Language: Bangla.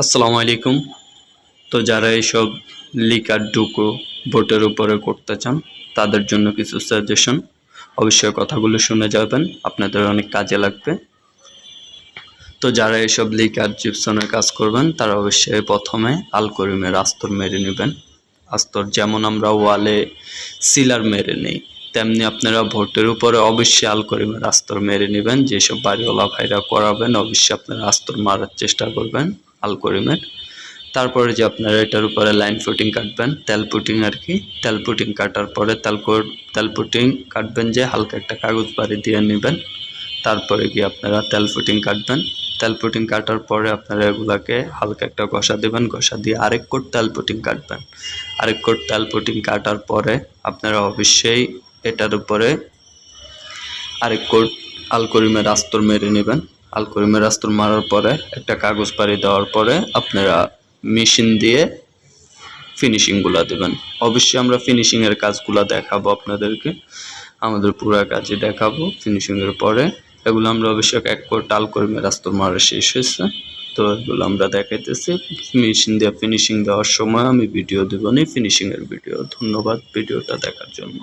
আসসালামু আলাইকুম। তো যারা এইসব লিকার ডুকো বোটের উপরে করতে চান, তাদের জন্য কিছু সাজেশন অবশ্যই কথাগুলো শুনে যাবেন, আপনাদের অনেক কাজে লাগবে। তো যারা এইসব লিকার জিপসনের কাজ করবেন, তারা অবশ্যই প্রথমে আল আলকরিমের আস্তর মেরে নেবেন। আস্তর যেমন আমরা ওয়ালে সিলার মেরে নেই, তেমনি আপনারা ভোটের উপরে অবশ্যই আল আলকরিমের আস্তর মেরে নেবেন। যেসব বাড়িওয়ালা ভাইরা করাবেন, অবশ্যই আপনারা আস্তর মারার চেষ্টা করবেন। আলকরিমের তারপরে যে আপনারা এটার উপরে লাইন ফুটিং কাটবেন, তেল পুটিং আর কি। তেল পুটিং কাটার পরে তেল তেল পুটিং কাটবেন যে হালকা একটা কাগজ বাড়ি দিয়ে নেবেন। তারপরে গিয়ে আপনারা তেল ফুটিং কাটবেন। তেল পুটিং কাটার পরে আপনারা এগুলাকে হালকা একটা ঘষা দেবেন, ঘষা দিয়ে আরেক কোট তেল পুটিং কাটবেন। আরেক কোট তেল পুটিং কাটার পরে আপনারা অবশ্যই এটার উপরে আরেক কোট আলকরিমের আস্তর মেরে নেবেন। আলকরিমের আস্তর মারার পরে একটা কাগজ পাড়ি দেওয়ার পরে আপনারা মেশিন দিয়ে ফিনিশিংগুলো দেবেন। অবশ্যই আমরা ফিনিশিংয়ের কাজগুলো দেখাবো আপনাদেরকে। আমাদের পুরা কাজে দেখাবো ফিনিশিংয়ের পরে। এগুলো আমরা অবশ্যই এক কোট আলকরিমের আস্তর মারা শেষ হয়েছে। তো এগুলো আমরা দেখাইতেছি। মেশিন দিয়ে ফিনিশিং দেওয়ার সময় আমি ভিডিও দেবো নি। ফিনিশিংয়ের ভিডিও ধন্যবাদ ভিডিওটা দেখার জন্য।